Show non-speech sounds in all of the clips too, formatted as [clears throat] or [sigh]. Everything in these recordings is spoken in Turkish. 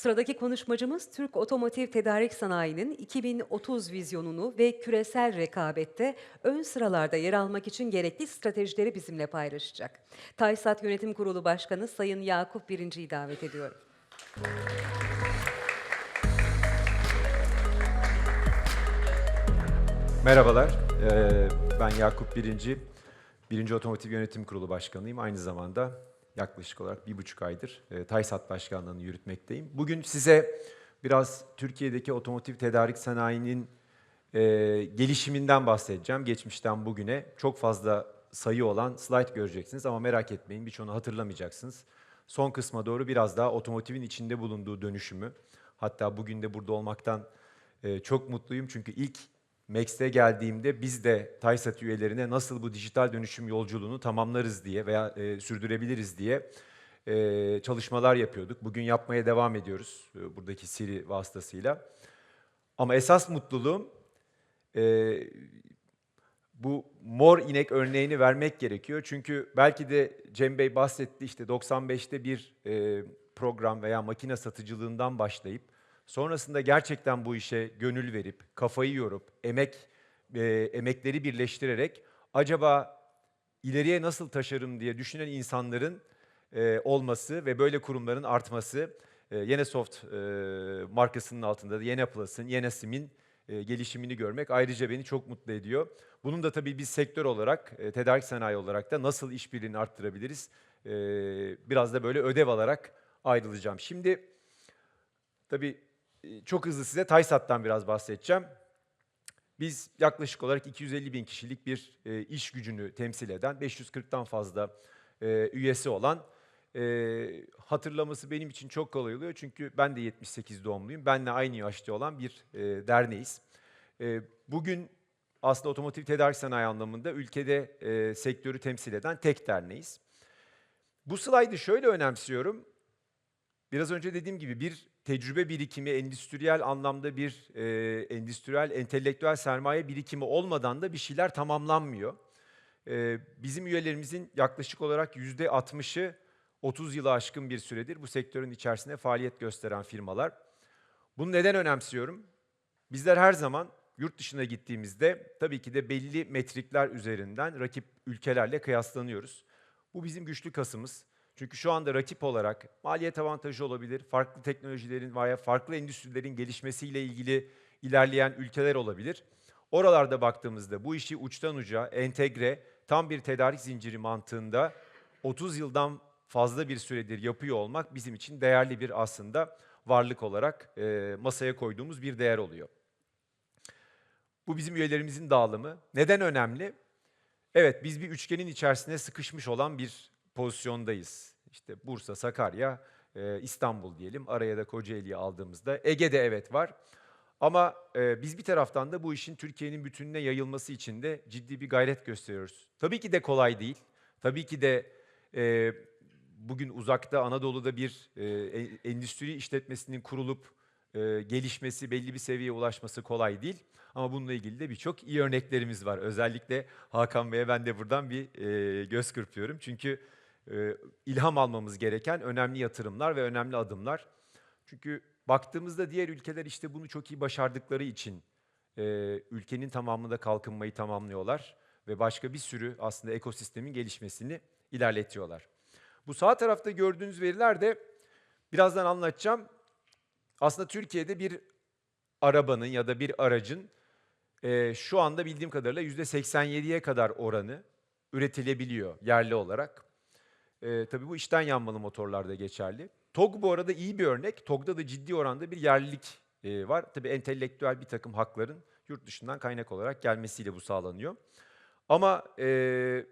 Sıradaki konuşmacımız Türk otomotiv tedarik sanayinin 2030 vizyonunu ve küresel rekabette ön sıralarda yer almak için gerekli stratejileri bizimle paylaşacak. TAYSAT Yönetim Kurulu Başkanı Sayın Yakup Birinci'yi davet ediyorum. Merhabalar, ee, ben Yakup Birinci, Birinci Otomotiv Yönetim Kurulu Başkanıyım. Aynı zamanda yaklaşık olarak bir buçuk aydır e, TAYSAT Başkanlığı'nı yürütmekteyim. Bugün size biraz Türkiye'deki otomotiv tedarik sanayinin e, gelişiminden bahsedeceğim. Geçmişten bugüne çok fazla sayı olan slide göreceksiniz ama merak etmeyin birçoğunu hatırlamayacaksınız. Son kısma doğru biraz daha otomotivin içinde bulunduğu dönüşümü, hatta bugün de burada olmaktan e, çok mutluyum çünkü ilk Max'te geldiğimde biz de TAYSAT üyelerine nasıl bu dijital dönüşüm yolculuğunu tamamlarız diye veya e, sürdürebiliriz diye e, çalışmalar yapıyorduk. Bugün yapmaya devam ediyoruz e, buradaki Siri vasıtasıyla. Ama esas mutluluğum e, bu mor inek örneğini vermek gerekiyor. Çünkü belki de Cem Bey bahsetti işte 95'te bir e, program veya makine satıcılığından başlayıp sonrasında gerçekten bu işe gönül verip, kafayı yorup, emek e, emekleri birleştirerek acaba ileriye nasıl taşırım diye düşünen insanların e, olması ve böyle kurumların artması e, Yenesoft e, markasının altında da Yenaplus'ın, Yenasim'in e, gelişimini görmek ayrıca beni çok mutlu ediyor. Bunun da tabii biz sektör olarak, e, tedarik sanayi olarak da nasıl işbirliğini arttırabiliriz? E, biraz da böyle ödev alarak ayrılacağım. Şimdi tabii çok hızlı size TAYSAT'tan biraz bahsedeceğim. Biz yaklaşık olarak 250 bin kişilik bir e, iş gücünü temsil eden, 540'tan fazla e, üyesi olan, e, hatırlaması benim için çok kolay oluyor. Çünkü ben de 78 doğumluyum. Benle aynı yaşta olan bir e, derneğiz. E, bugün aslında otomotiv tedarik sanayi anlamında ülkede e, sektörü temsil eden tek derneğiz. Bu slaydı şöyle önemsiyorum. Biraz önce dediğim gibi bir tecrübe birikimi, endüstriyel anlamda bir e, endüstriyel, entelektüel sermaye birikimi olmadan da bir şeyler tamamlanmıyor. E, bizim üyelerimizin yaklaşık olarak yüzde 60'ı 30 yılı aşkın bir süredir bu sektörün içerisinde faaliyet gösteren firmalar. Bunu neden önemsiyorum? Bizler her zaman yurt dışına gittiğimizde tabii ki de belli metrikler üzerinden rakip ülkelerle kıyaslanıyoruz. Bu bizim güçlü kasımız. Çünkü şu anda rakip olarak maliyet avantajı olabilir, farklı teknolojilerin veya farklı endüstrilerin gelişmesiyle ilgili ilerleyen ülkeler olabilir. Oralarda baktığımızda bu işi uçtan uca entegre, tam bir tedarik zinciri mantığında 30 yıldan fazla bir süredir yapıyor olmak bizim için değerli bir aslında varlık olarak e, masaya koyduğumuz bir değer oluyor. Bu bizim üyelerimizin dağılımı. Neden önemli? Evet biz bir üçgenin içerisine sıkışmış olan bir pozisyondayız. İşte Bursa, Sakarya, e, İstanbul diyelim. Araya da Kocaeli'yi aldığımızda. Ege'de evet var. Ama e, biz bir taraftan da bu işin Türkiye'nin bütününe yayılması için de ciddi bir gayret gösteriyoruz. Tabii ki de kolay değil. Tabii ki de e, bugün uzakta Anadolu'da bir e, e- endüstri işletmesinin kurulup e, gelişmesi, belli bir seviyeye ulaşması kolay değil. Ama bununla ilgili de birçok iyi örneklerimiz var. Özellikle Hakan Bey'e ben de buradan bir e, göz kırpıyorum. Çünkü ilham almamız gereken önemli yatırımlar ve önemli adımlar. Çünkü baktığımızda diğer ülkeler işte bunu çok iyi başardıkları için e, ülkenin tamamında kalkınmayı tamamlıyorlar ve başka bir sürü aslında ekosistemin gelişmesini ilerletiyorlar. Bu sağ tarafta gördüğünüz veriler de birazdan anlatacağım. Aslında Türkiye'de bir arabanın ya da bir aracın e, şu anda bildiğim kadarıyla %87'ye kadar oranı üretilebiliyor yerli olarak. E, tabii bu içten yanmalı motorlarda geçerli. TOG bu arada iyi bir örnek. TOG'da da ciddi oranda bir yerlilik e, var. Tabii entelektüel bir takım hakların yurt dışından kaynak olarak gelmesiyle bu sağlanıyor. Ama e,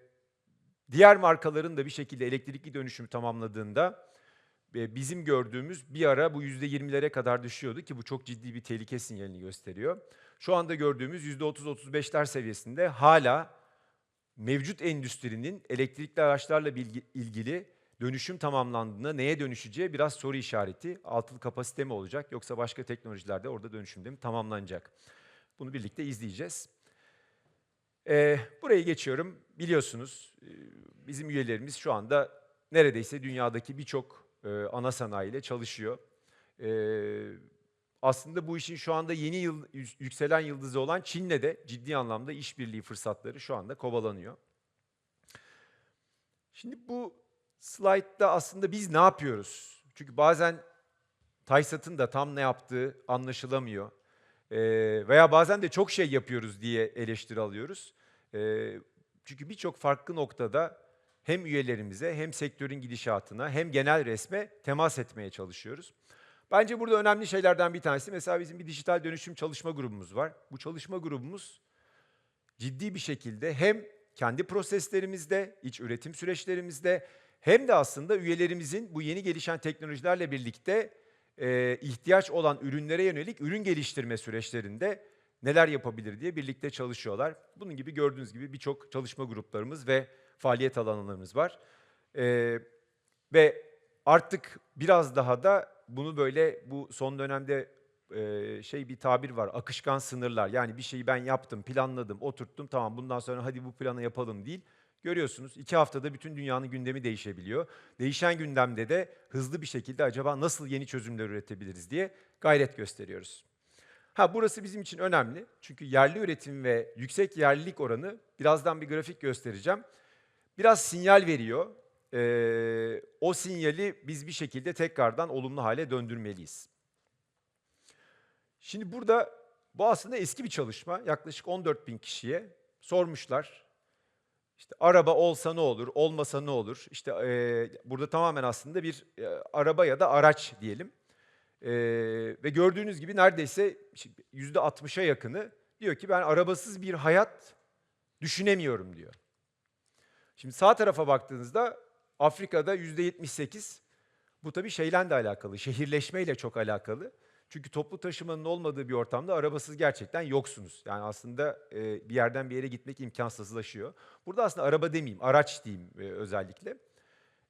diğer markaların da bir şekilde elektrikli dönüşümü tamamladığında e, bizim gördüğümüz bir ara bu %20'lere kadar düşüyordu ki bu çok ciddi bir tehlike sinyalini gösteriyor. Şu anda gördüğümüz %30-35'ler seviyesinde hala mevcut endüstrinin elektrikli araçlarla ilgili dönüşüm tamamlandığında neye dönüşeceği biraz soru işareti. Altılı kapasite mi olacak yoksa başka teknolojilerde orada dönüşümde mi tamamlanacak? Bunu birlikte izleyeceğiz. Ee, burayı geçiyorum. Biliyorsunuz e, bizim üyelerimiz şu anda neredeyse dünyadaki birçok e, ana sanayiyle çalışıyor. Ee, aslında bu işin şu anda yeni yıl, yü- yükselen yıldızı olan Çin'le de ciddi anlamda işbirliği fırsatları şu anda kovalanıyor. Şimdi bu slaytta aslında biz ne yapıyoruz? Çünkü bazen TAYSAT'ın da tam ne yaptığı anlaşılamıyor. Ee, veya bazen de çok şey yapıyoruz diye eleştiri alıyoruz. Ee, çünkü birçok farklı noktada hem üyelerimize hem sektörün gidişatına hem genel resme temas etmeye çalışıyoruz. Bence burada önemli şeylerden bir tanesi mesela bizim bir dijital dönüşüm çalışma grubumuz var. Bu çalışma grubumuz ciddi bir şekilde hem kendi proseslerimizde, iç üretim süreçlerimizde hem de aslında üyelerimizin bu yeni gelişen teknolojilerle birlikte e, ihtiyaç olan ürünlere yönelik ürün geliştirme süreçlerinde neler yapabilir diye birlikte çalışıyorlar. Bunun gibi gördüğünüz gibi birçok çalışma gruplarımız ve faaliyet alanlarımız var. E, ve artık biraz daha da bunu böyle bu son dönemde e, şey bir tabir var akışkan sınırlar. Yani bir şeyi ben yaptım, planladım, oturttum tamam bundan sonra hadi bu planı yapalım değil. Görüyorsunuz iki haftada bütün dünyanın gündemi değişebiliyor. Değişen gündemde de hızlı bir şekilde acaba nasıl yeni çözümler üretebiliriz diye gayret gösteriyoruz. Ha burası bizim için önemli. Çünkü yerli üretim ve yüksek yerlilik oranı birazdan bir grafik göstereceğim. Biraz sinyal veriyor. Ee, o sinyali biz bir şekilde tekrardan olumlu hale döndürmeliyiz. Şimdi burada bu aslında eski bir çalışma. Yaklaşık 14 bin kişiye sormuşlar. İşte araba olsa ne olur, olmasa ne olur? İşte eee, burada tamamen aslında bir e, araba ya da araç diyelim. Eee, ve gördüğünüz gibi neredeyse yüzde 60'a yakını diyor ki ben arabasız bir hayat düşünemiyorum diyor. Şimdi sağ tarafa baktığınızda Afrika'da yüzde 78. Bu tabii şeyle de alakalı, şehirleşmeyle çok alakalı. Çünkü toplu taşımanın olmadığı bir ortamda arabasız gerçekten yoksunuz. Yani aslında e, bir yerden bir yere gitmek imkansızlaşıyor. Burada aslında araba demeyeyim, araç diyeyim e, özellikle.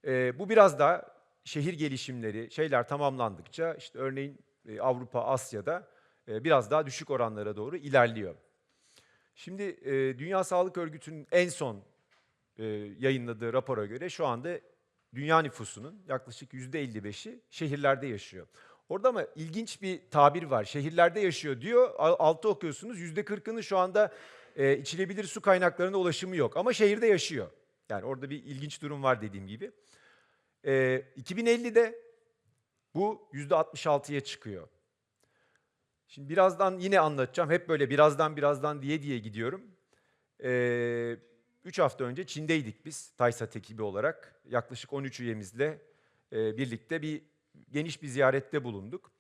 E, bu biraz daha şehir gelişimleri, şeyler tamamlandıkça işte örneğin e, Avrupa, Asya'da e, biraz daha düşük oranlara doğru ilerliyor. Şimdi e, Dünya Sağlık Örgütü'nün en son e, yayınladığı rapora göre şu anda dünya nüfusunun yaklaşık %55'i şehirlerde yaşıyor. Orada ama ilginç bir tabir var. Şehirlerde yaşıyor diyor. Al- Altta okuyorsunuz. %40'ının şu anda e, içilebilir su kaynaklarına ulaşımı yok. Ama şehirde yaşıyor. Yani orada bir ilginç durum var dediğim gibi. E, 2050'de bu %66'ya çıkıyor. Şimdi birazdan yine anlatacağım. Hep böyle birazdan birazdan diye diye gidiyorum. Ee, üç hafta önce Çin'deydik biz TAYSAT ekibi olarak. Yaklaşık 13 üyemizle e, birlikte bir geniş bir ziyarette bulunduk.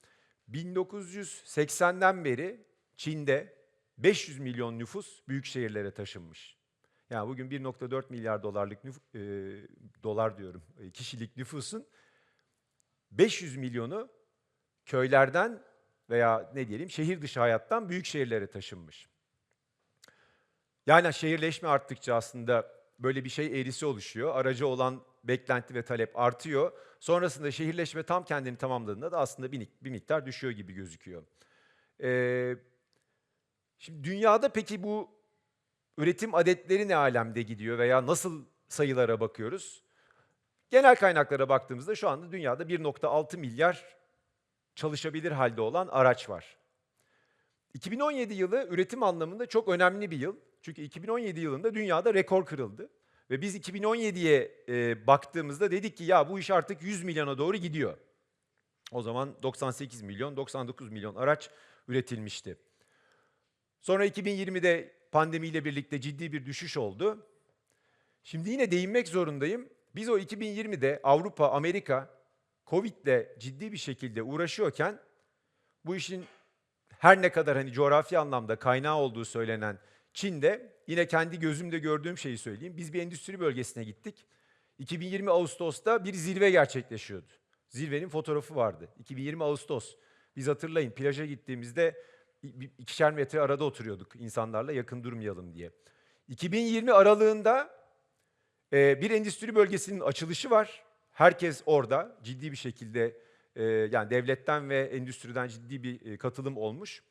1980'den beri Çin'de 500 milyon nüfus büyük şehirlere taşınmış. Yani bugün 1.4 milyar dolarlık nüf- e, dolar diyorum e, kişilik nüfusun 500 milyonu köylerden veya ne diyelim şehir dışı hayattan büyük şehirlere taşınmış. Yani şehirleşme arttıkça aslında böyle bir şey eğrisi oluşuyor. Aracı olan beklenti ve talep artıyor. Sonrasında şehirleşme tam kendini tamamladığında da aslında bir, miktar düşüyor gibi gözüküyor. Ee, şimdi dünyada peki bu üretim adetleri ne alemde gidiyor veya nasıl sayılara bakıyoruz? Genel kaynaklara baktığımızda şu anda dünyada 1.6 milyar çalışabilir halde olan araç var. 2017 yılı üretim anlamında çok önemli bir yıl. Çünkü 2017 yılında dünyada rekor kırıldı. Ve biz 2017'ye e, baktığımızda dedik ki ya bu iş artık 100 milyona doğru gidiyor. O zaman 98 milyon, 99 milyon araç üretilmişti. Sonra 2020'de pandemiyle birlikte ciddi bir düşüş oldu. Şimdi yine değinmek zorundayım. Biz o 2020'de Avrupa, Amerika Covid'le ciddi bir şekilde uğraşıyorken bu işin her ne kadar hani coğrafi anlamda kaynağı olduğu söylenen Çin'de yine kendi gözümde gördüğüm şeyi söyleyeyim. Biz bir endüstri bölgesine gittik. 2020 Ağustos'ta bir zirve gerçekleşiyordu. Zirvenin fotoğrafı vardı. 2020 Ağustos. Biz hatırlayın plaja gittiğimizde ikişer metre arada oturuyorduk insanlarla yakın durmayalım diye. 2020 aralığında e, bir endüstri bölgesinin açılışı var. Herkes orada ciddi bir şekilde yani devletten ve endüstriden ciddi bir e, katılım olmuş.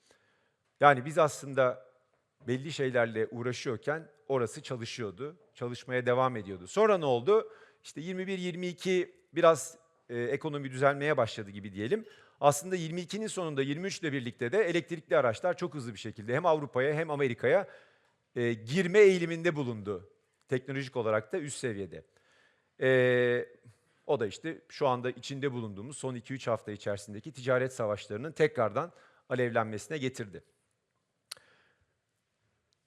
Yani biz aslında belli şeylerle uğraşıyorken orası çalışıyordu. Çalışmaya devam ediyordu. Sonra ne oldu? İşte 21-22 biraz e, ekonomi düzelmeye başladı gibi diyelim. Aslında 22'nin sonunda 23 ile birlikte de elektrikli araçlar çok hızlı bir şekilde hem Avrupa'ya hem Amerika'ya e, girme eğiliminde bulundu. Teknolojik olarak da üst seviyede. E, o da işte şu anda içinde bulunduğumuz son 2-3 hafta içerisindeki ticaret savaşlarının tekrardan alevlenmesine getirdi.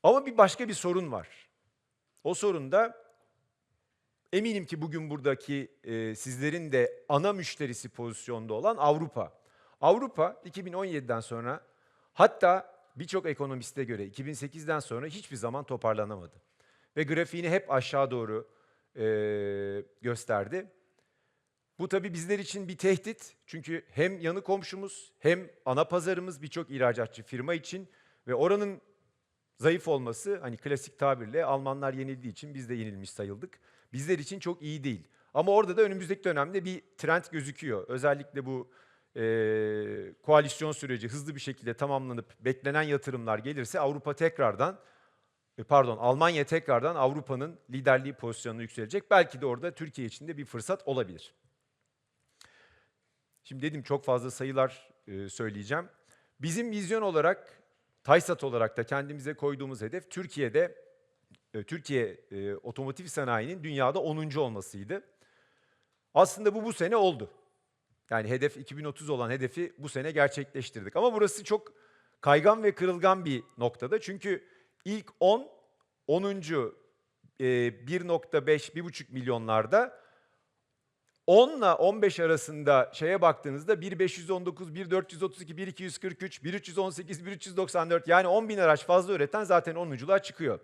Ama bir başka bir sorun var. O sorun da eminim ki bugün buradaki e, sizlerin de ana müşterisi pozisyonda olan Avrupa. Avrupa 2017'den sonra hatta birçok ekonomiste göre 2008'den sonra hiçbir zaman toparlanamadı. Ve grafiğini hep aşağı doğru e, gösterdi. Bu tabii bizler için bir tehdit. Çünkü hem yanı komşumuz hem ana pazarımız birçok ihracatçı firma için ve oranın zayıf olması hani klasik tabirle Almanlar yenildiği için biz de yenilmiş sayıldık. Bizler için çok iyi değil. Ama orada da önümüzdeki dönemde bir trend gözüküyor. Özellikle bu e, koalisyon süreci hızlı bir şekilde tamamlanıp beklenen yatırımlar gelirse Avrupa tekrardan e, pardon Almanya tekrardan Avrupa'nın liderliği pozisyonuna yükselecek. Belki de orada Türkiye için de bir fırsat olabilir. Şimdi dedim çok fazla sayılar e, söyleyeceğim. Bizim vizyon olarak, TAYSAT olarak da kendimize koyduğumuz hedef Türkiye'de, e, Türkiye e, otomotiv sanayinin dünyada 10. olmasıydı. Aslında bu bu sene oldu. Yani hedef 2030 olan hedefi bu sene gerçekleştirdik. Ama burası çok kaygan ve kırılgan bir noktada. Çünkü ilk 10, 10. e, 1.5-1.5 milyonlarda 10 ile 15 arasında şeye baktığınızda 1519, 1432, 1243, 1318, 1394 yani 10 bin araç fazla üreten zaten 10'unculuğa çıkıyor.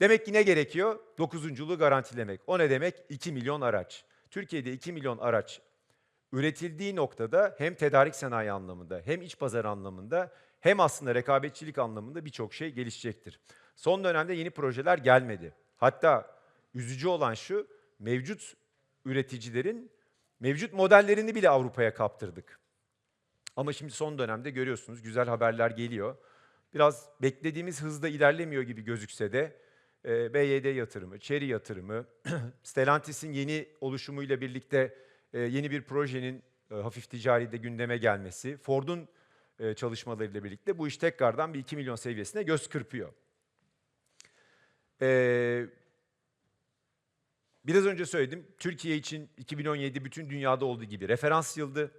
Demek ki ne gerekiyor? 9'unculuğu garantilemek. O ne demek? 2 milyon araç. Türkiye'de 2 milyon araç üretildiği noktada hem tedarik sanayi anlamında hem iç pazar anlamında hem aslında rekabetçilik anlamında birçok şey gelişecektir. Son dönemde yeni projeler gelmedi. Hatta üzücü olan şu mevcut üreticilerin mevcut modellerini bile Avrupa'ya kaptırdık. Ama şimdi son dönemde görüyorsunuz güzel haberler geliyor. Biraz beklediğimiz hızda ilerlemiyor gibi gözükse de e, BYD yatırımı, Chery yatırımı, [clears throat] Stellantis'in yeni oluşumuyla birlikte e, yeni bir projenin e, hafif ticari de gündeme gelmesi, Ford'un e, çalışmalarıyla birlikte bu iş tekrardan bir 2 milyon seviyesine göz kırpıyor. E, Biraz önce söyledim. Türkiye için 2017 bütün dünyada olduğu gibi referans yıldı.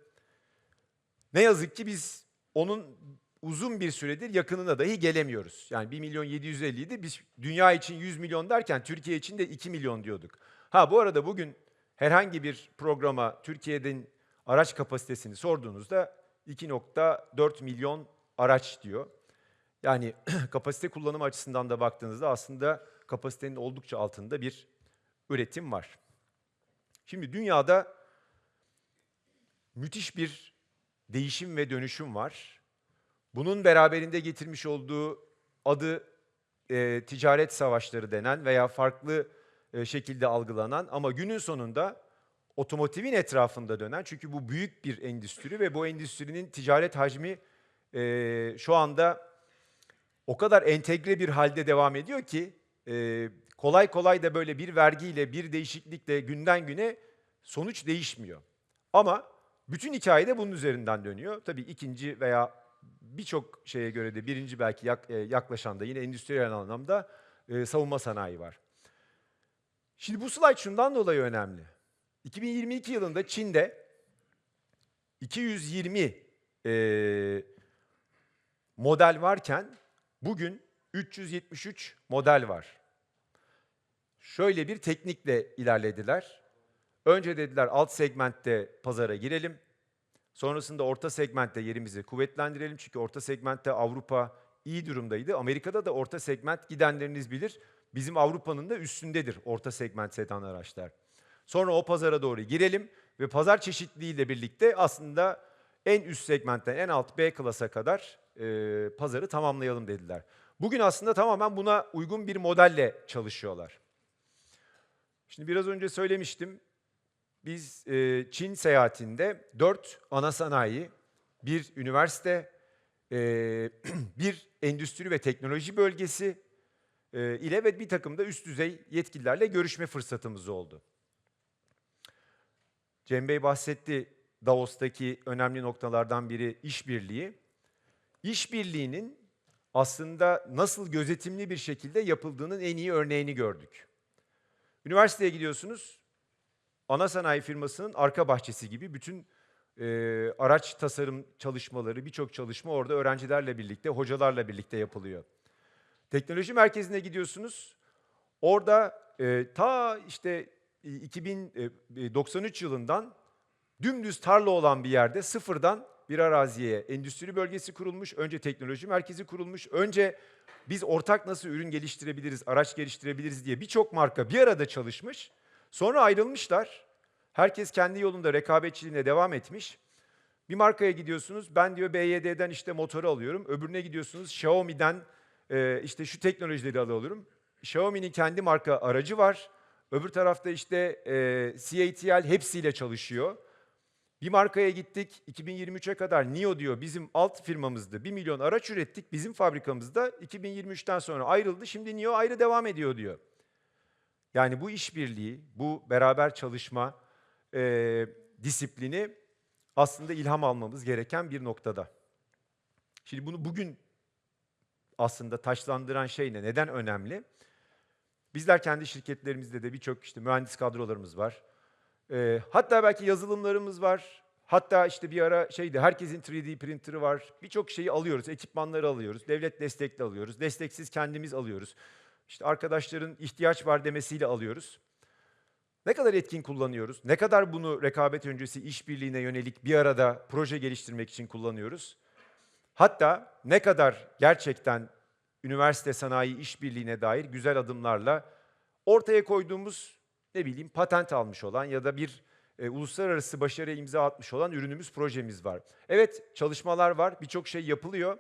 Ne yazık ki biz onun uzun bir süredir yakınına dahi gelemiyoruz. Yani 1 milyon 750 idi. Biz dünya için 100 milyon derken Türkiye için de 2 milyon diyorduk. Ha bu arada bugün herhangi bir programa Türkiye'nin araç kapasitesini sorduğunuzda 2.4 milyon araç diyor. Yani [clears throat] kapasite kullanımı açısından da baktığınızda aslında kapasitenin oldukça altında bir üretim var. Şimdi dünyada müthiş bir değişim ve dönüşüm var. Bunun beraberinde getirmiş olduğu adı e, ticaret savaşları denen veya farklı e, şekilde algılanan ama günün sonunda otomotivin etrafında dönen çünkü bu büyük bir endüstri ve bu endüstrinin ticaret hacmi e, şu anda o kadar entegre bir halde devam ediyor ki e, kolay kolay da böyle bir vergiyle, bir değişiklikle günden güne sonuç değişmiyor. Ama bütün hikaye de bunun üzerinden dönüyor. Tabii ikinci veya birçok şeye göre de birinci belki e, yaklaşan da yine endüstriyel anlamda e, savunma sanayi var. Şimdi bu slide şundan dolayı önemli. 2022 yılında Çin'de 220 e, model varken bugün 373 model var. Şöyle bir teknikle ilerlediler. Önce dediler alt segmentte pazara girelim. Sonrasında orta segmentte yerimizi kuvvetlendirelim. Çünkü orta segmentte Avrupa iyi durumdaydı. Amerika'da da orta segment gidenleriniz bilir. Bizim Avrupa'nın da üstündedir orta segment sedan araçlar. Sonra o pazara doğru girelim ve pazar çeşitliliğiyle birlikte aslında en üst segmentten en alt B klasa kadar e, pazarı tamamlayalım dediler. Bugün aslında tamamen buna uygun bir modelle çalışıyorlar. Şimdi biraz önce söylemiştim. Biz e, Çin seyahatinde dört ana sanayi, bir üniversite, e, [clears throat] bir endüstri ve teknoloji bölgesi e, ile ve bir takım da üst düzey yetkililerle görüşme fırsatımız oldu. Cem Bey bahsetti Davos'taki önemli noktalardan biri işbirliği. İşbirliğinin aslında nasıl gözetimli bir şekilde yapıldığının en iyi örneğini gördük. Üniversiteye gidiyorsunuz, ana sanayi firmasının arka bahçesi gibi bütün e, araç tasarım çalışmaları, birçok çalışma orada öğrencilerle birlikte, hocalarla birlikte yapılıyor. Teknoloji merkezine gidiyorsunuz, orada e, ta işte e, 2093 yılından dümdüz tarla olan bir yerde sıfırdan bir araziye endüstri bölgesi kurulmuş, önce teknoloji merkezi kurulmuş, önce biz ortak nasıl ürün geliştirebiliriz, araç geliştirebiliriz diye birçok marka bir arada çalışmış. Sonra ayrılmışlar. Herkes kendi yolunda rekabetçiliğine devam etmiş. Bir markaya gidiyorsunuz, ben diyor BYD'den işte motoru alıyorum. Öbürüne gidiyorsunuz, Xiaomi'den e, işte şu teknolojileri alıyorum. Xiaomi'nin kendi marka aracı var. Öbür tarafta işte e, CATL hepsiyle çalışıyor. Bir markaya gittik, 2023'e kadar NIO diyor bizim alt firmamızdı. 1 milyon araç ürettik bizim fabrikamızda. 2023'ten sonra ayrıldı, şimdi NIO ayrı devam ediyor diyor. Yani bu işbirliği, bu beraber çalışma e, disiplini aslında ilham almamız gereken bir noktada. Şimdi bunu bugün aslında taşlandıran şey ne? Neden önemli? Bizler kendi şirketlerimizde de birçok işte mühendis kadrolarımız var. Ee, hatta belki yazılımlarımız var. Hatta işte bir ara şeydi herkesin 3D printer'ı var. Birçok şeyi alıyoruz, ekipmanları alıyoruz. Devlet destekli alıyoruz. Desteksiz kendimiz alıyoruz. İşte arkadaşların ihtiyaç var demesiyle alıyoruz. Ne kadar etkin kullanıyoruz? Ne kadar bunu rekabet öncesi işbirliğine yönelik bir arada proje geliştirmek için kullanıyoruz? Hatta ne kadar gerçekten üniversite sanayi işbirliğine dair güzel adımlarla ortaya koyduğumuz ne bileyim patent almış olan ya da bir e, uluslararası başarıya imza atmış olan ürünümüz, projemiz var. Evet çalışmalar var, birçok şey yapılıyor.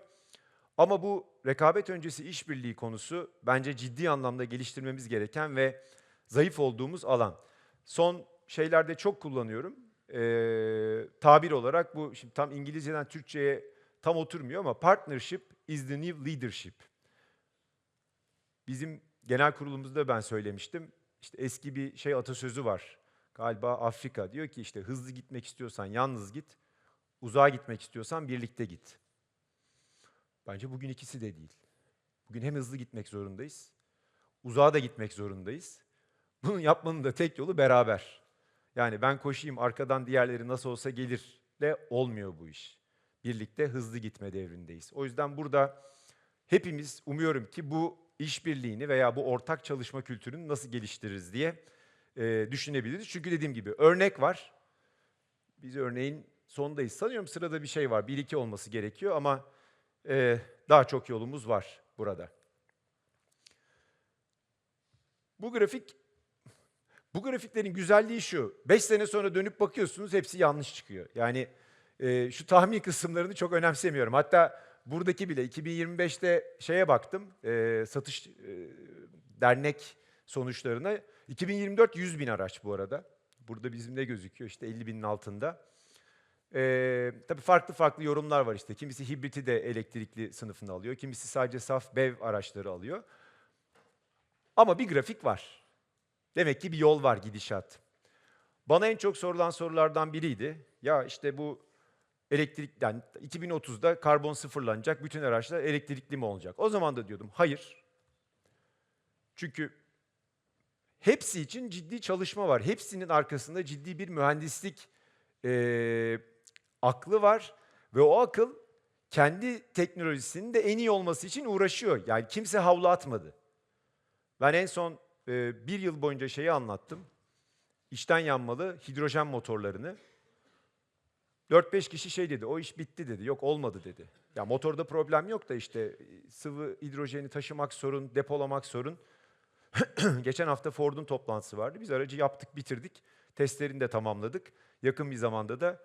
Ama bu rekabet öncesi işbirliği konusu bence ciddi anlamda geliştirmemiz gereken ve zayıf olduğumuz alan. Son şeylerde çok kullanıyorum. Ee, tabir olarak bu şimdi tam İngilizceden Türkçe'ye tam oturmuyor ama partnership is the new leadership. Bizim genel kurulumuzda ben söylemiştim. İşte eski bir şey atasözü var. Galiba Afrika diyor ki işte hızlı gitmek istiyorsan yalnız git, uzağa gitmek istiyorsan birlikte git. Bence bugün ikisi de değil. Bugün hem hızlı gitmek zorundayız, uzağa da gitmek zorundayız. [laughs] Bunu yapmanın da tek yolu beraber. Yani ben koşayım arkadan diğerleri nasıl olsa gelirle olmuyor bu iş. Birlikte hızlı gitme devrindeyiz. O yüzden burada hepimiz umuyorum ki bu işbirliğini veya bu ortak çalışma kültürünü nasıl geliştiririz diye e, düşünebiliriz. Çünkü dediğim gibi örnek var. Biz örneğin sondayız. Sanıyorum sırada bir şey var. Bir iki olması gerekiyor ama e, daha çok yolumuz var burada. Bu grafik bu grafiklerin güzelliği şu. 5 sene sonra dönüp bakıyorsunuz hepsi yanlış çıkıyor. Yani e, şu tahmin kısımlarını çok önemsemiyorum. Hatta buradaki bile 2025'te şeye baktım. e, satış e, dernek sonuçlarına. 2024 100 bin araç bu arada. Burada bizim ne gözüküyor? İşte 50 binin altında. Ee, tabii farklı farklı yorumlar var işte. Kimisi hibriti de elektrikli sınıfını alıyor. Kimisi sadece saf BEV araçları alıyor. Ama bir grafik var. Demek ki bir yol var gidişat. Bana en çok sorulan sorulardan biriydi. Ya işte bu elektrikten yani 2030'da karbon sıfırlanacak bütün araçlar elektrikli mi olacak? O zaman da diyordum hayır. Çünkü hepsi için ciddi çalışma var. Hepsinin arkasında ciddi bir mühendislik e, aklı var ve o akıl kendi teknolojisinin de en iyi olması için uğraşıyor. Yani kimse havlu atmadı. Ben en son e, bir yıl boyunca şeyi anlattım. İçten yanmalı hidrojen motorlarını. 4-5 kişi şey dedi, o iş bitti dedi, yok olmadı dedi. Ya motorda problem yok da işte e, sıvı hidrojeni taşımak sorun, depolamak sorun. [clears throat] Geçen hafta Ford'un toplantısı vardı. Biz aracı yaptık, bitirdik. Testlerini de tamamladık. Yakın bir zamanda da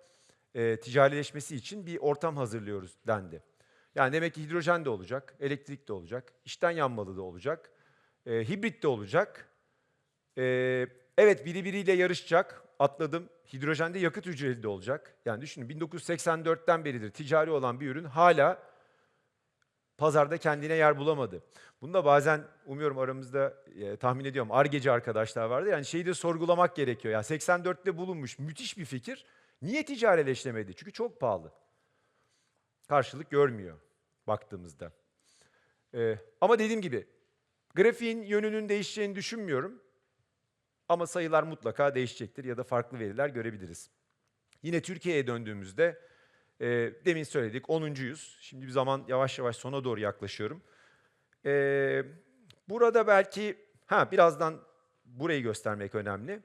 e, ticarileşmesi için bir ortam hazırlıyoruz dendi. Yani demek ki hidrojen de olacak, elektrik de olacak, içten yanmalı da olacak, e, hibrit de olacak. E, evet biri biriyle yarışacak, atladım. Hidrojende yakıt hücreli de olacak. Yani düşünün 1984'ten beridir ticari olan bir ürün hala pazarda kendine yer bulamadı. Bunda bazen umuyorum aramızda e, tahmin ediyorum argeci arkadaşlar vardı. Yani şeyi de sorgulamak gerekiyor. Ya 84'te bulunmuş müthiş bir fikir. Niye ticarileşemedi? Çünkü çok pahalı. Karşılık görmüyor baktığımızda. Ee, ama dediğim gibi grafiğin yönünün değişeceğini düşünmüyorum. Ama sayılar mutlaka değişecektir ya da farklı veriler görebiliriz. Yine Türkiye'ye döndüğümüzde e, demin söyledik 10.yüz. Şimdi bir zaman yavaş yavaş sona doğru yaklaşıyorum. E, burada belki ha birazdan burayı göstermek önemli.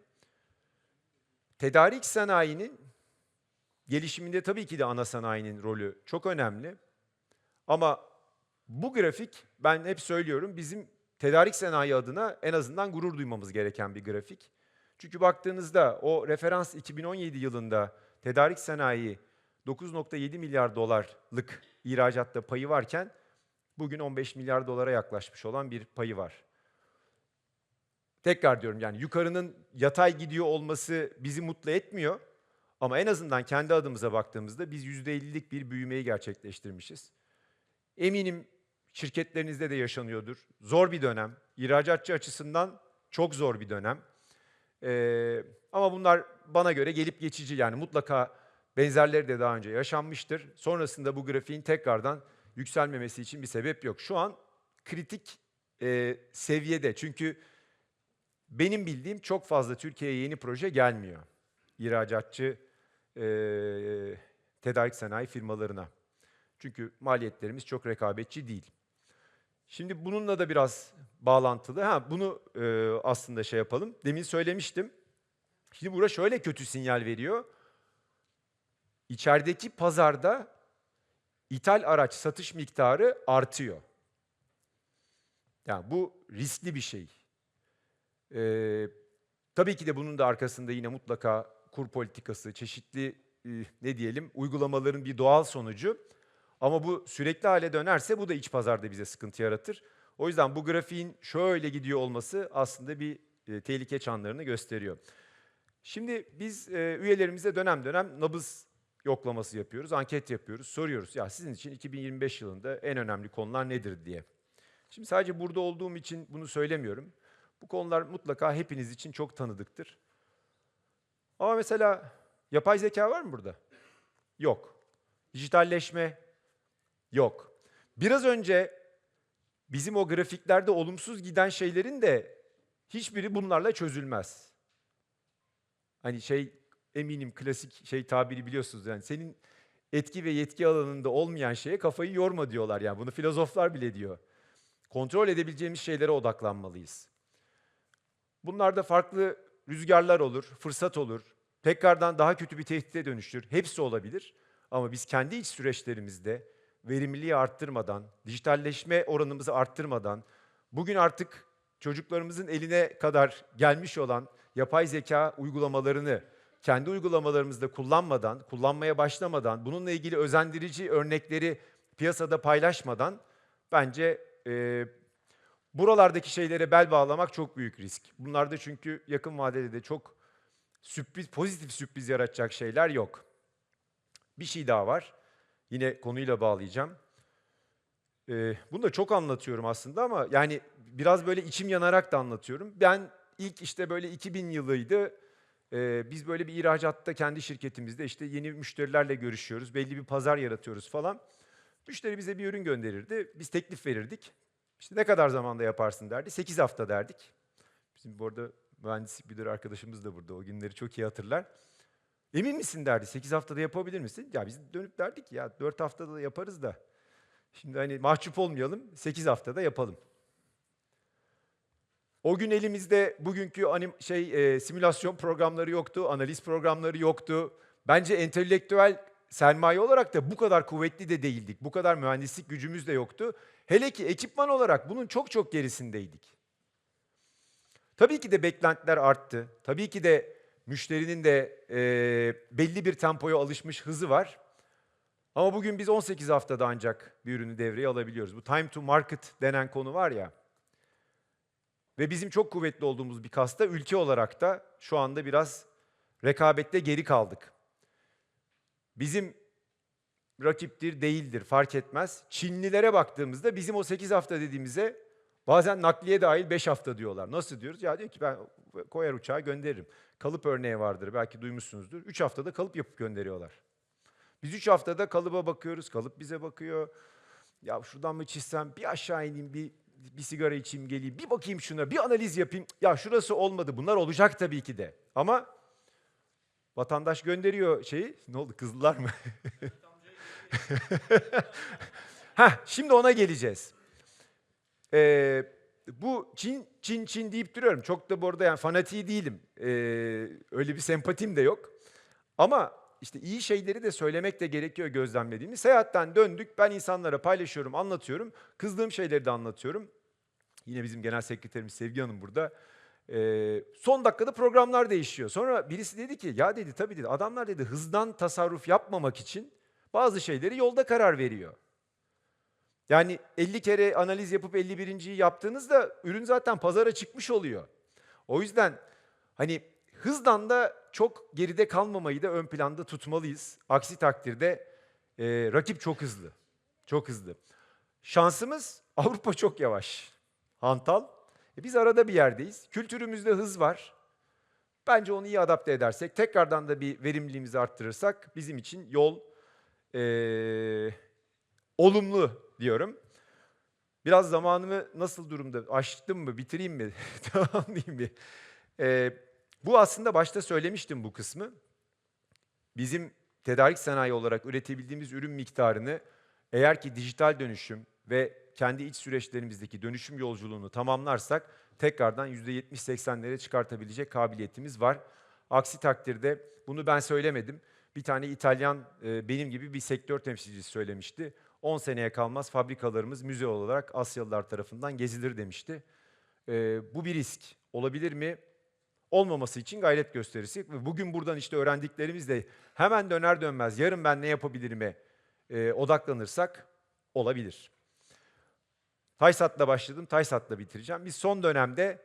Tedarik sanayinin gelişiminde tabii ki de ana sanayinin rolü çok önemli. Ama bu grafik ben hep söylüyorum bizim tedarik sanayi adına en azından gurur duymamız gereken bir grafik. Çünkü baktığınızda o referans 2017 yılında tedarik sanayi 9.7 milyar dolarlık ihracatta payı varken bugün 15 milyar dolara yaklaşmış olan bir payı var. Tekrar diyorum yani yukarının yatay gidiyor olması bizi mutlu etmiyor. Ama en azından kendi adımıza baktığımızda biz %50'lik bir büyümeyi gerçekleştirmişiz. Eminim şirketlerinizde de yaşanıyordur. Zor bir dönem. İhracatçı açısından çok zor bir dönem. Ee, ama bunlar bana göre gelip geçici yani mutlaka benzerleri de daha önce yaşanmıştır. Sonrasında bu grafiğin tekrardan yükselmemesi için bir sebep yok. Şu an kritik e, seviyede çünkü benim bildiğim çok fazla Türkiye'ye yeni proje gelmiyor. İhracatçı e, tedarik sanayi firmalarına. Çünkü maliyetlerimiz çok rekabetçi değil. Şimdi bununla da biraz bağlantılı. Ha bunu e, aslında şey yapalım. Demin söylemiştim. Şimdi burada şöyle kötü sinyal veriyor. İçerideki pazarda ithal araç satış miktarı artıyor. Yani bu riskli bir şey. Ee, tabii ki de bunun da arkasında yine mutlaka kur politikası, çeşitli e, ne diyelim uygulamaların bir doğal sonucu. Ama bu sürekli hale dönerse bu da iç pazarda bize sıkıntı yaratır. O yüzden bu grafiğin şöyle gidiyor olması aslında bir e, tehlike çanlarını gösteriyor. Şimdi biz e, üyelerimize dönem dönem nabız yoklaması yapıyoruz, anket yapıyoruz, soruyoruz. Ya sizin için 2025 yılında en önemli konular nedir diye. Şimdi sadece burada olduğum için bunu söylemiyorum. Bu konular mutlaka hepiniz için çok tanıdıktır. Ama mesela yapay zeka var mı burada? Yok. Dijitalleşme yok. Biraz önce bizim o grafiklerde olumsuz giden şeylerin de hiçbiri bunlarla çözülmez. Hani şey eminim klasik şey tabiri biliyorsunuz yani senin etki ve yetki alanında olmayan şeye kafayı yorma diyorlar yani bunu filozoflar bile diyor. Kontrol edebileceğimiz şeylere odaklanmalıyız. Bunlarda farklı rüzgarlar olur, fırsat olur. Tekrardan daha kötü bir tehdide dönüşür. Hepsi olabilir. Ama biz kendi iç süreçlerimizde verimliliği arttırmadan, dijitalleşme oranımızı arttırmadan, bugün artık çocuklarımızın eline kadar gelmiş olan yapay zeka uygulamalarını kendi uygulamalarımızda kullanmadan, kullanmaya başlamadan, bununla ilgili özendirici örnekleri piyasada paylaşmadan bence e, buralardaki şeylere bel bağlamak çok büyük risk. Bunlarda çünkü yakın vadede de çok sürpriz, pozitif sürpriz yaratacak şeyler yok. Bir şey daha var. Yine konuyla bağlayacağım. Ee, bunu da çok anlatıyorum aslında ama yani biraz böyle içim yanarak da anlatıyorum. Ben ilk işte böyle 2000 yılıydı. Ee, biz böyle bir ihracatta kendi şirketimizde işte yeni müşterilerle görüşüyoruz. Belli bir pazar yaratıyoruz falan. Müşteri bize bir ürün gönderirdi. Biz teklif verirdik. İşte ne kadar zamanda yaparsın derdi. 8 hafta derdik. Bizim bu arada mühendislik müdürü arkadaşımız da burada. O günleri çok iyi hatırlar. Emin misin derdi. 8 haftada yapabilir misin? Ya biz dönüp derdik ya 4 haftada da yaparız da. Şimdi hani mahcup olmayalım. 8 haftada yapalım. O gün elimizde bugünkü anim şey e, simülasyon programları yoktu, analiz programları yoktu. Bence entelektüel sermaye olarak da bu kadar kuvvetli de değildik. Bu kadar mühendislik gücümüz de yoktu. Hele ki ekipman olarak bunun çok çok gerisindeydik. Tabii ki de beklentiler arttı. Tabii ki de müşterinin de e, belli bir tempoya alışmış hızı var. Ama bugün biz 18 haftada ancak bir ürünü devreye alabiliyoruz. Bu time to market denen konu var ya. Ve bizim çok kuvvetli olduğumuz bir kasta ülke olarak da şu anda biraz rekabette geri kaldık. Bizim rakiptir, değildir fark etmez. Çinlilere baktığımızda bizim o 8 hafta dediğimize Bazen nakliye dahil 5 hafta diyorlar. Nasıl diyoruz? Ya diyor ki ben koyar uçağa gönderirim. Kalıp örneği vardır belki duymuşsunuzdur. 3 haftada kalıp yapıp gönderiyorlar. Biz 3 haftada kalıba bakıyoruz, kalıp bize bakıyor. Ya şuradan mı çizsem, bir aşağı ineyim, bir, bir sigara içeyim geleyim, bir bakayım şuna, bir analiz yapayım. Ya şurası olmadı, bunlar olacak tabii ki de. Ama vatandaş gönderiyor şeyi. Ne oldu, kızdılar mı? [laughs] Heh, şimdi ona geleceğiz. Ee, bu Çin, Çin, Çin deyip duruyorum. Çok da bu arada yani fanatiği değilim. Ee, öyle bir sempatim de yok. Ama işte iyi şeyleri de söylemek de gerekiyor gözlemlediğimiz. Seyahatten döndük. Ben insanlara paylaşıyorum, anlatıyorum. Kızdığım şeyleri de anlatıyorum. Yine bizim genel sekreterimiz Sevgi Hanım burada. Ee, son dakikada programlar değişiyor. Sonra birisi dedi ki ya dedi tabii dedi adamlar dedi hızdan tasarruf yapmamak için bazı şeyleri yolda karar veriyor. Yani 50 kere analiz yapıp 51.yi yaptığınızda ürün zaten pazara çıkmış oluyor. O yüzden hani hızdan da çok geride kalmamayı da ön planda tutmalıyız. Aksi takdirde e, rakip çok hızlı. Çok hızlı. Şansımız [laughs] Avrupa çok yavaş. Hantal. E, biz arada bir yerdeyiz. Kültürümüzde hız var. Bence onu iyi adapte edersek, tekrardan da bir verimliliğimizi arttırırsak bizim için yol e, olumlu diyorum. Biraz zamanımı nasıl durumda? Açtım mı? Bitireyim mi? [laughs] Tamamlayayım bir. Ee, bu aslında başta söylemiştim bu kısmı. Bizim tedarik sanayi olarak üretebildiğimiz ürün miktarını eğer ki dijital dönüşüm ve kendi iç süreçlerimizdeki dönüşüm yolculuğunu tamamlarsak tekrardan %70-80'lere çıkartabilecek kabiliyetimiz var. Aksi takdirde bunu ben söylemedim. Bir tane İtalyan e, benim gibi bir sektör temsilcisi söylemişti. 10 seneye kalmaz fabrikalarımız müze olarak Asyalılar tarafından gezilir demişti. Ee, bu bir risk. Olabilir mi? Olmaması için gayret gösterisi. Bugün buradan işte öğrendiklerimizle hemen döner dönmez yarın ben ne yapabilirime e, odaklanırsak olabilir. Taysat'la başladım, Taysat'la bitireceğim. Biz son dönemde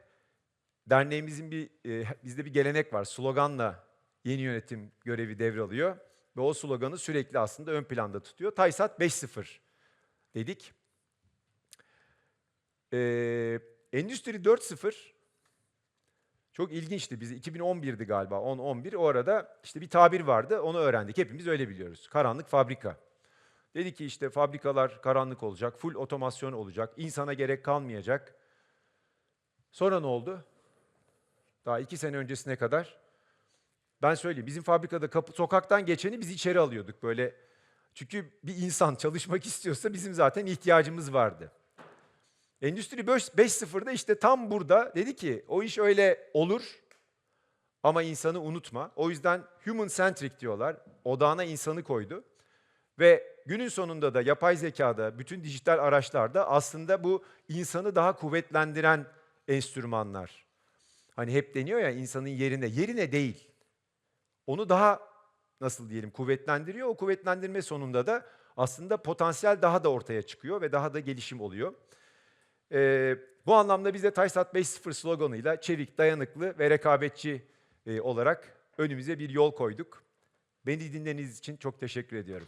derneğimizin bir, e, bizde bir gelenek var. Sloganla yeni yönetim görevi devralıyor ve o sloganı sürekli aslında ön planda tutuyor. Taysat 5.0 dedik. Ee, Endüstri 4.0 çok ilginçti. Biz 2011'di galiba, 10-11. O arada işte bir tabir vardı, onu öğrendik. Hepimiz öyle biliyoruz. Karanlık fabrika. Dedi ki işte fabrikalar karanlık olacak, full otomasyon olacak, insana gerek kalmayacak. Sonra ne oldu? Daha iki sene öncesine kadar ben söyleyeyim bizim fabrikada kapı, sokaktan geçeni biz içeri alıyorduk böyle. Çünkü bir insan çalışmak istiyorsa bizim zaten ihtiyacımız vardı. Endüstri 5.0'da işte tam burada dedi ki o iş öyle olur ama insanı unutma. O yüzden human centric diyorlar. Odağına insanı koydu. Ve günün sonunda da yapay zekada, bütün dijital araçlarda aslında bu insanı daha kuvvetlendiren enstrümanlar. Hani hep deniyor ya insanın yerine, yerine değil onu daha nasıl diyelim kuvvetlendiriyor. O kuvvetlendirme sonunda da aslında potansiyel daha da ortaya çıkıyor ve daha da gelişim oluyor. Ee, bu anlamda biz de Taysat 5.0 sloganıyla çevik, dayanıklı ve rekabetçi e, olarak önümüze bir yol koyduk. Beni dinlediğiniz için çok teşekkür ediyorum.